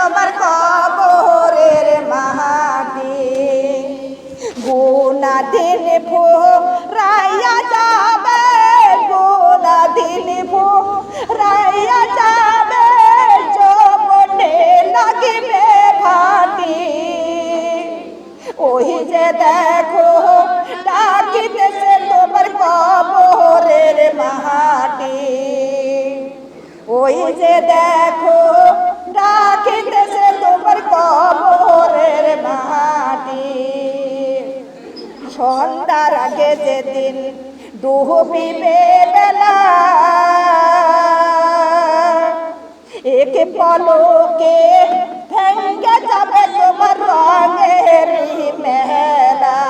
তোমার কবরের মাটি। গুনা দিন ভো, রাইয়া যাবে গুনা দিন ভো, রাইয়া যাবে, যৌবনে লাগিবে ভাটি। ওই যে দেখো, ডাকিতেছে তোমার কবরের মাটি। ওই যে দেখো ডাকিতেছে তোমার কবরের মাটি। সন্ধ্যার আগে যেদিন ডুবিবে বেলা, এক পলকে ভেঙ্গে যাবে তোমার রঙের মেলা।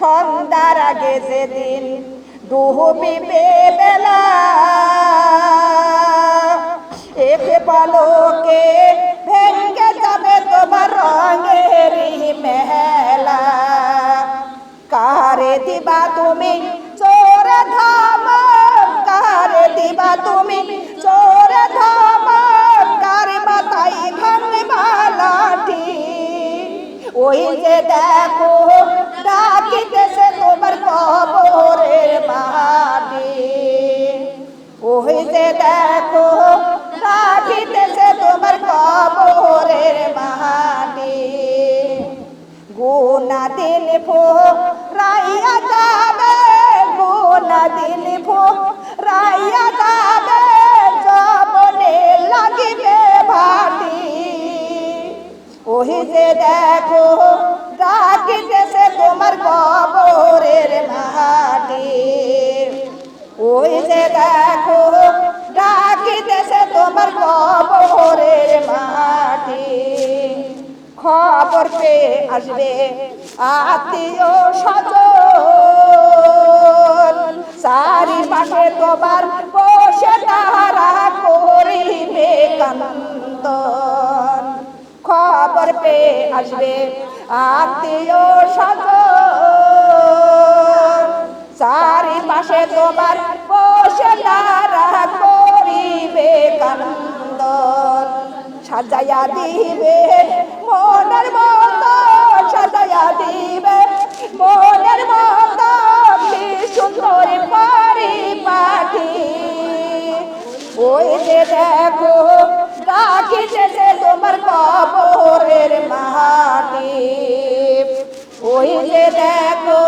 সন্ধ্যার আগে যেদিন ডুবিবে বেলা কবরের মাটি গুনা দিল ফো রাইয়া যাবে, গুনা দিল ফো রাইয়া যাবে। জবনে লাগিবে ভাটি। ওই যে দেখো ডাকিতেছে তোমার কবরের মাটি। ওই যে দেখো ডাকিতেছে তোমার কবরের মাটি। খবর পেয়ে আসবে আত্মীয় স্বজন। চারিপাশে তোমার বসে তারা করিবে কান্দন খবর পেয়ে আসবে আত্মীয় স্বজন। চারিপাশে তোমার বসে তারা করিবে কান্দন সাজাইয়া দিবে। মনের মতো সাজাইয়া দিবে। মনের মতো সুন্দর পারি পাখি। ওই যে দেখো ডাকিতেছে তোমার কবরের মাটি। ওই যে দেখো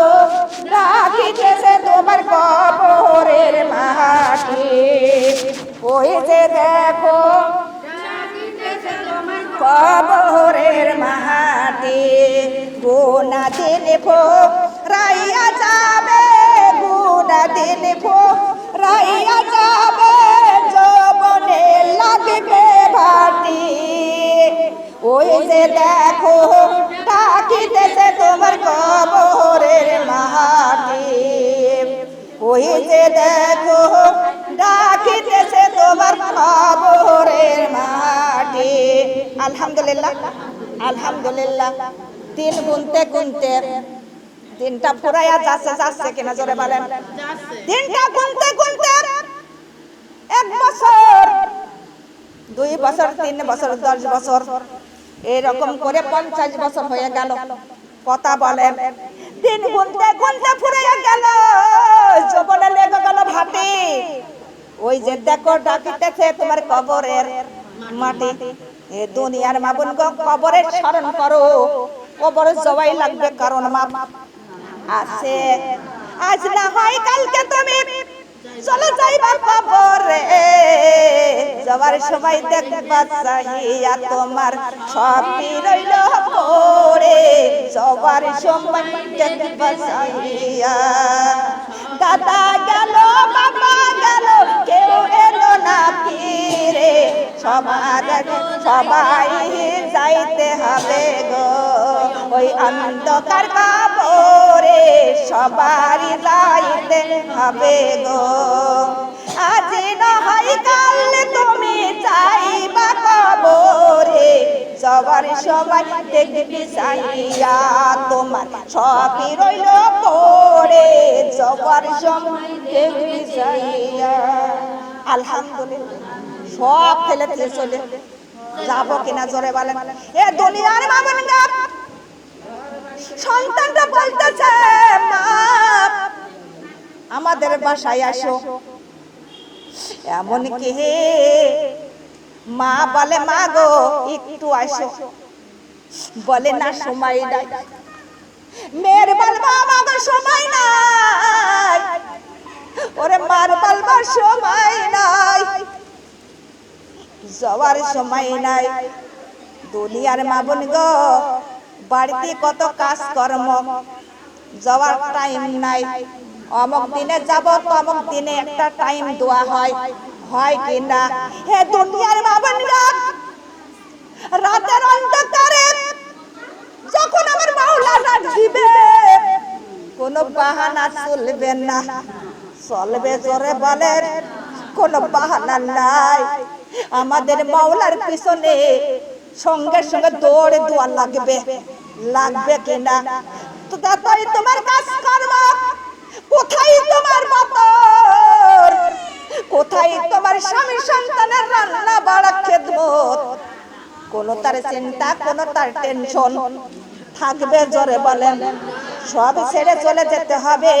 কবরের মাটি গুনা দিন ফো, রাইয়া যাবে গুনা দিন ফো, রাইয়া যাবে, যৌবনে লাগবে ভাটি। ওই যে দেখো, ডাকিতেছে তোমার কবরের মাটি ওই যে দেখো আলহামদুলিল্লাহ। আলহামদুলিল্লাহ। তিন গুনতে গুনতে তিনটা ফুরাইয়া যাচ্ছে যাচ্ছে কিনা জোরে বলেন। তিনটা গুনতে গুনতে এক বছর, দুই বছর, তিন বছর, দশ বছর, এরকম করে পঞ্চাশ বছর হয়ে গেল। কথা বলেন। দিন গুনতে গুনতে ফুরাইয়া গেল। জীবনে লেগে গেল ভাটি ওই যে দেখো ডাকিতেছে তোমার কবরের মাটি। এ দুনিয়ার মাবুন গো কবরের স্মরণ করো। কবরে জবাই লাগবে কারণ মা আছে। আজ না হয় কালকে তুমি চলে যাইবা কবরে। যাবার সময় দেখবা চাহিয়া তোমার সবই রইল পড়ে সবার সময় দেখবা চাহিয়া। দাদা গেল, বাবা গেল, কেউ এলো না ফিরে। সবার সবাই যাইতে হবে গো। ওই অন্ধকার কাপড়ে সবারই যাইতে হবে গো। আজ না হয় কাল তুমি চাইবা কবরে, সবার সবাই দেখবি চাইয়া তোমার সবই রইল পড়ে, সবার সময় দেখবি চাইয়া। আলহামদুলিল্লাহ। সব ফেলে ফেলে চলে। যাব কিনা জোরে বলেন। এ দুনিয়ার মামন গা। সন্তানটা বলতেছে, মা, আমাদের বাসায় আসো। এমন কি হে? মা বলে, মা গো, একটু আসো। বলে, না, সময় নাই। মেয়ের বলবা আমাকে সময় নাই। ওরে মার বলবার সময় নাই। যাওয়ার সময় নাই। দুনিয়ার মা বোন গো, বাড়িতে কত কাজ কর্ম যাওয়ার টাইম নাই। অমুক দিনে যাব, তমুক দিনে একটা টাইম দেওয়া হয়। হয় কি না হে দুনিয়ার মা বোন গো, রাতের অন্ধকারে যখন আমার মাওলানা দিবে কোনো বাহানা চলবে না। চলবে জোরে বলেন, কোনো বাহানা নাই। আমাদের মাওলার পিছনে সঙ্গে সঙ্গে দৌড়ে দোয়া লাগবে। লাগবে কিনা? তো তাই তোমার কাজ কর্ম। কোথায় তোমার মতর কোথায় তোমার স্বামী সন্তানের রান্না বাড়া খেদমত? কোনো তার চিন্তা, কোনো তার টেনশন। থাকবে জোরে বলেন, সব ছেড়ে চলে যেতে হবে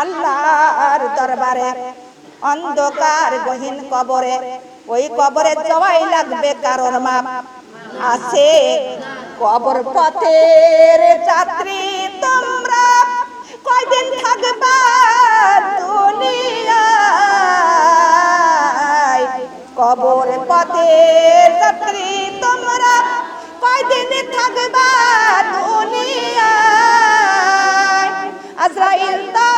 আল্লাহর দরবারে। অন্ধকার গহীন কবরে। ওই কবরে যাওয়াই লাগবে কারোর মাপ আছে কবর পথের যাত্রী তোমরা। কয়দিন থাকবা দুনিয়ায়? কবর পথের যাত্রী তোমরা কয়দিন থাকবা দুনিয়ায়? আজরাইল তো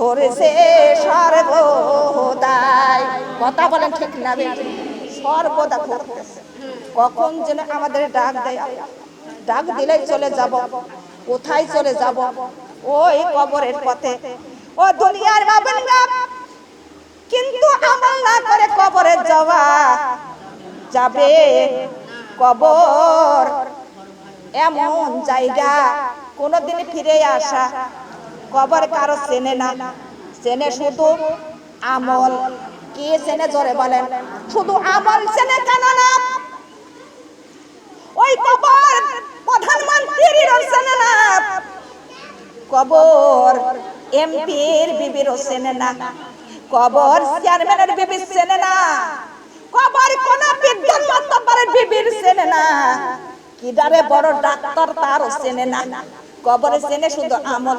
ঘুরছে সর্বদাই। কথা বলেন ঠিক না? সর্বদা ঘুরতেছে কখন যেন আমাদের ডাক দেয়, ডাক দিলেই চলে যাব, কোথায় চলে যাব? ওই কবরের পথে। ও দুনিয়ার বাবনগা কিন্তু আমল না করে কবরে যাওয়া যাবে। কবর এমন জায়গা, কোনোদিন ফিরে আসা কবর কারও চেনে না। চেনে শুধু আমল। কে চেনে জোরে বলেন? শুধু আমল চেনে কেন না? ওই কবর প্রধানমন্ত্রীর চেনে না। কবর এমপির বিবির চেনে না। কবর চেয়ারম্যানের বিবি চেনে না। কবর কোন বিজ্ঞান মাত্রাপারের বিবির চেনে না। কিডারে বড় ডাক্তার তার চেনে না। কবর চেনে শুধু আমল।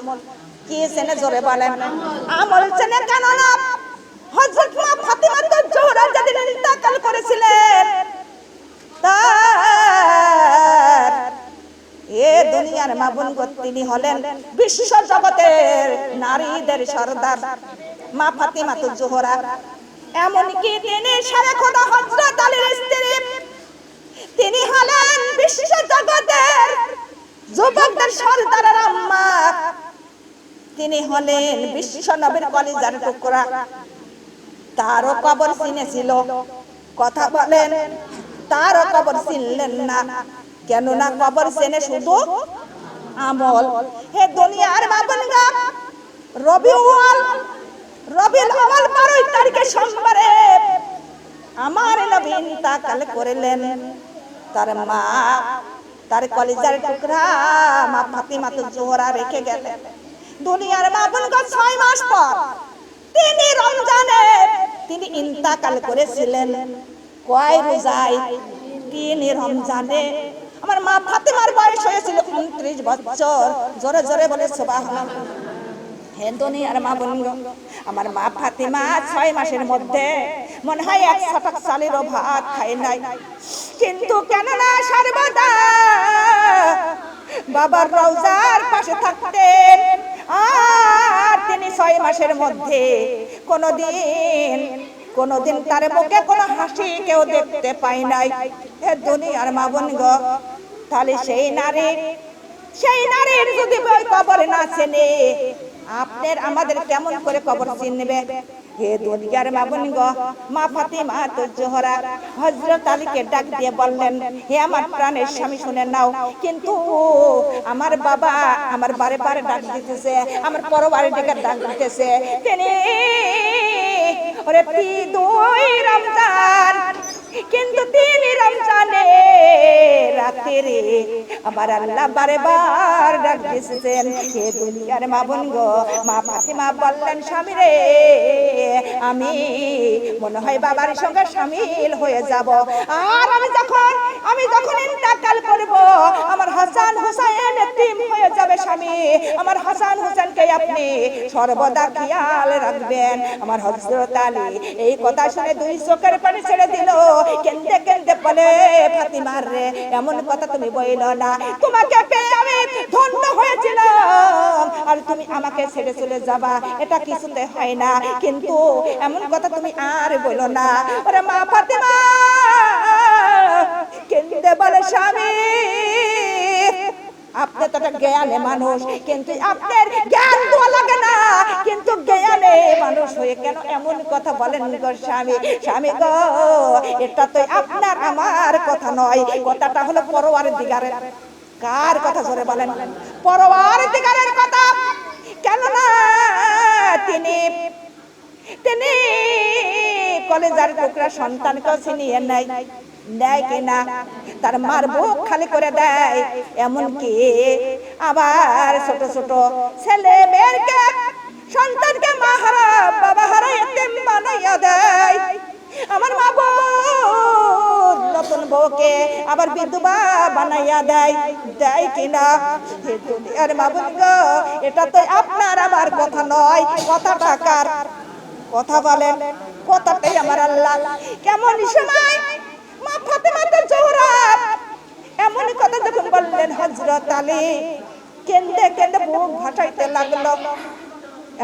তিনি হলেন বিশ্ব জগতের নারীদের সর্দার মা ফাতিমা তো জোহরা। এমনকি তিনি সারে খোদা হযরত আলীর স্ত্রী, তিনি হলেন বিশ্ব জগতের যুবকদের সর্দারের আম্মা। তিনি হলেন বিশ্ব নবীর কলিজার টুকরা। তারও কবর চিনেছিল। কথা বলেন, তারও কবর চিনলেন না। কেননা কবর চেনে শুধু আমল। হে দুনিয়ার বাবনগা, রবিউল রবিউল আওয়াল 12 তারিখে সোমবারে আমার নবী ইন্তাকাল করলেন। তার মা, তার কলিজার টুকরা মা ফাতিমা তো জোহরা রেখে গেলেন। দুনিয়ার বাবনগা 6 মাস পর। তিনি রমজানে তিনি ইন্তাকাল করেছিলেন। কয় রোজায়? তিনি রমজানে। আমার মা ফাতেমার বয়স হয়েছিল উনত্রিশ বছর। জোরে জোরে বলে, সুবহানাল্লাহ। হে দুনিয়ার মা বোন আমার মা ফাতিমা ছয় মাসের মধ্যে মনে হয় এক শতক চালেরও ভাত খাই নাই। কিন্তু কেন না সর্বদা বাবার রওজার পাশে থাকতেন আর তিনি ছয় মাসের মধ্যে কোনোদিন কোনোদিন তার মুখে কোনো হাসি কেউ দেখতে পাই নাই। হে দুনিয়ার মা বোন গো, তাহলে সেই নারী সেই নারীর যদি কবর কবরে না চেনে, আপনার আমাদের কেমন করে কবর চিনবে? হে দুনিয়ার মা বোন গো মা ফাতিমা তো জোহরা, হযরত আলীকে ডাক দিয়ে বললেন, হে আমার প্রাণের স্বামী, শুনে নাও। কিন্তু আমার বাবা আমার বারে বারে ডাক দিতেছে, আমার পরবারে ডেকে ডাক দিতেছে। তিনি, ওরে দুই রমজান কিন্তু তিনি রমজানে রাত্রে আমার আল্লাহ বারে বার ডাক দিয়েছেন হে দুনিয়ার মা বোন গো, মা ফাতিমা বললেন, স্বামী রে, আমি মনে হয় বাবার সঙ্গে সামিল হয়ে যাব। আর আমি যখন আমি যখন ইন্তাকাল করব, আমার হাসান হুসাইন এতিম হয়ে যাবে স্বামী। আমার হাসান হুসেনকে আপনি সর্বদা খেয়াল রাখবেন। আমার হযরত আলী এই কথা শুনে দুই চোখের পানি ছেড়ে দিল। কেন্দে কেন্দে বলে, ফাতিমার রে, এমন কথা তুমি বইল না। তোমাকে পেয়ে আমি ধন্য হয়েছিলাম। আর তুমি আমাকে ছেড়ে চলে যাবা, এটা কিছুতে হয় না। কিন্তু এমন কথা তুমি আর বলো না। ওরে মা ফাতিমা, কেন্দে বলে, স্বামী, আপনি তো একটা জ্ঞানে মানুষ, কিন্তু আপনার জ্ঞান কিন্তু জ্ঞানে মানুষ হয়ে কেন এমন কথা বলেন স্বামী? স্বামী গো, এটা তো আপনার আমার কথা নয়। কথাটা হলো পরোয়ার দিগারের। কার কথা জোরে বলেন? পরোয়ার দিগারের কথা। কেন না তিনি তিনি কলেজার টুকরা সন্তানকেও ছিনিয়ে নেয়। দেয় কিনা তার মার বুক খালি করে দেয়। এমন কি আবার ছোট ছোট ছেলে মেয়েরকে সন্তানকে মা হারা, বাবা হারা এতিম বানাইয়া দেয়। আমার মা বোন নতুন বউকে আবার বিধবা বানাইয়া দেয়। দেয় কিনা? দুনিয়ার মা বোন গো, এটা তো আপনার আমার কথা নয়, কথাটা কার? কথা বলেন কথাটাই আমার আল্লাহ। কেমন সময়? মা ফাতেমা তো জোহরা। এমন কথা যখন বললেন হযরত আলী কেন্দে কেন্দে বুক ভাসাইতে লাগল।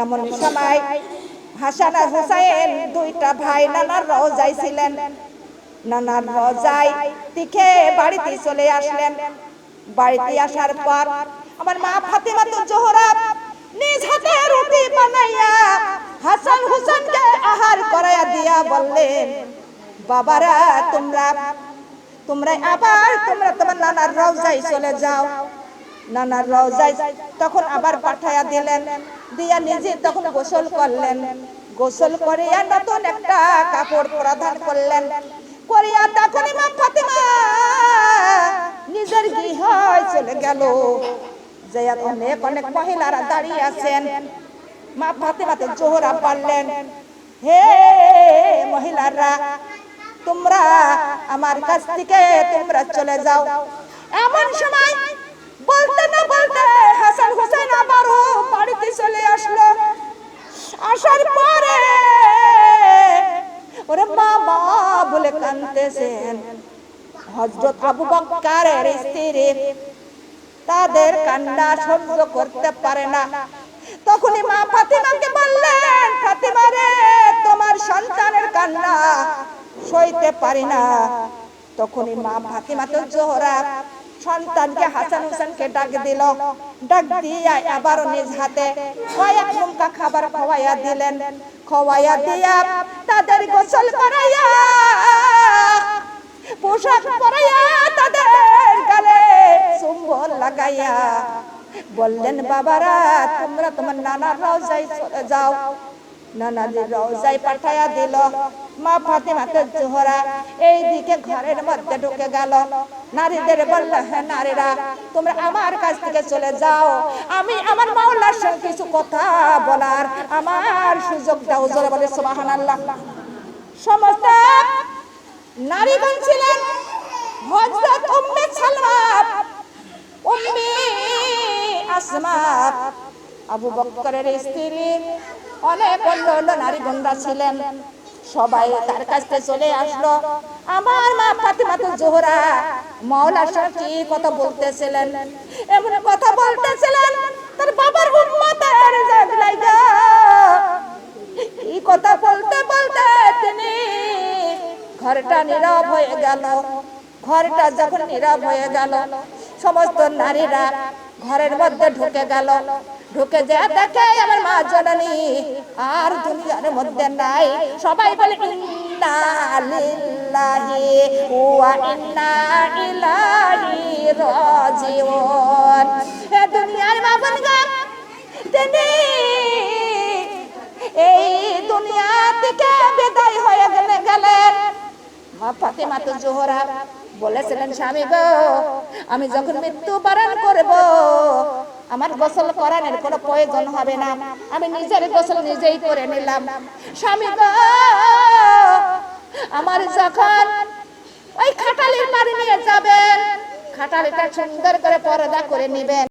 এমন সময় হাসান আর হুসাইন দুইটা ভাই নানার রোজাই ছিলেন। নানার রোজাই তিখে বাড়িতে চলে আসলেন। বাড়িতে আসার পর আমার মা ফাতেমা তো জোহরা নিজ হাতে রুটি বানাইয়া হাসান হুসাইনকে আহার করাইয়া দিয়া বললেন, বাবারা, তোমরা তোমরা আবার, তোমরা তোমার নানার রওজায় চলে যাও। নানার রওজায় তখন আবার পাঠাইয়া দিলেন দিয়া নিজে তখন গোসল করলেন। গোসল করিয়া নতুন একটা কাপড় প্রদান করলেন। করিয়া তখন মা ফাতিমা নিজের গৃহ চলে গেল। যে অনেক অনেক মহিলারা দাঁড়িয়ে আছেন। মা ফাতিমা তো জোহরা পারলেন হে মহিলারা, তোমরা আমার কাছ থেকে তোমরা চলে যাও। এমন সময় বলতে না বলতে হাসান হোসেন আবারও বাড়িতে চলে আসলো। আসার পরে ওরে বাবা বলে কাঁদতেছেন। হযরত আবু বকরের স্ত্রী তাদের কান্না সহ্য করতে পারে না। তখনই মা ফাতিমাকে বললেন, ফাতিমা রে, তোমার সন্তানের কান্না সইতে পারি না। তখনই মা ফাতিমা তো জোহরা সন্তানকে হাসান হোসেনকে ডাক দিল। ডাক দিয়া আবারও নিজ হাতে কয়েক খাবার খাওয়াইয়া দিলেন। খাওয়াইয়া দিয়া তাদের গোসল করাইয়া, পোশাক পরাইয়া তাদের গালে চুম্বল লাগাইয়া বললেন, বাবারা, তোমরা তোমার নানার রওজায় চলে যাও। মা ঘরের ঢুকে হ্যাঁ নারীরা, তোমরা আমার কাছ থেকে চলে যাও। আমি আমার মাওলার সঙ্গে কিছু কথা বলার আমার সুযোগ দাও। জোরে বলে সমস্ত নারীগণ ছিলেন আসমা আবু বকরের স্ত্রী অনেক অন্য অন্য নারী গন্ডা ছিলেন। সবাই তার কাছে চলে আসলো। আমার মা ফাতিমা তো জোহরা। মাওলার সাথে কি কথা বলতেছিলেন? এমন কথা বলতেছিলেন, তার বাবার উম্মতের জাগলাইগা কি কথা বলতে বলতে তিনি ঘরটা নীরব হয়ে গেল। ঘরটা যখন নীরব হয়ে গেল, সমস্ত নারীরা ঘরের মধ্যে ঢুকে গেল। ঢুকে যা দেখে আমার মা জননী। আর দুনিয়ার মধ্যে নাই। সবাই বলে, ইন্না লিল্লাহি ওয়া ইন্না ইলাইহি দুনিয়ার মা বোনগণ তিনি এই দুনিয়া থেকে বিদায় হয়ে গেলে, গেলেন। ফাতেমা ফাতেমাতু জোহরা বলেছিলেন, স্বামী গো, আমি যখন মৃত্যু বরণ করব আমার গোসল করানোর কোনো প্রয়োজন হবে না। আমি নিজের গোসল নিজেই করে নিলাম। স্বামী আমার যখন ওই খাটালির বাড়ি নিয়ে যাবেন, খাটালিটা সুন্দর করে পর্দা করে নিবেন।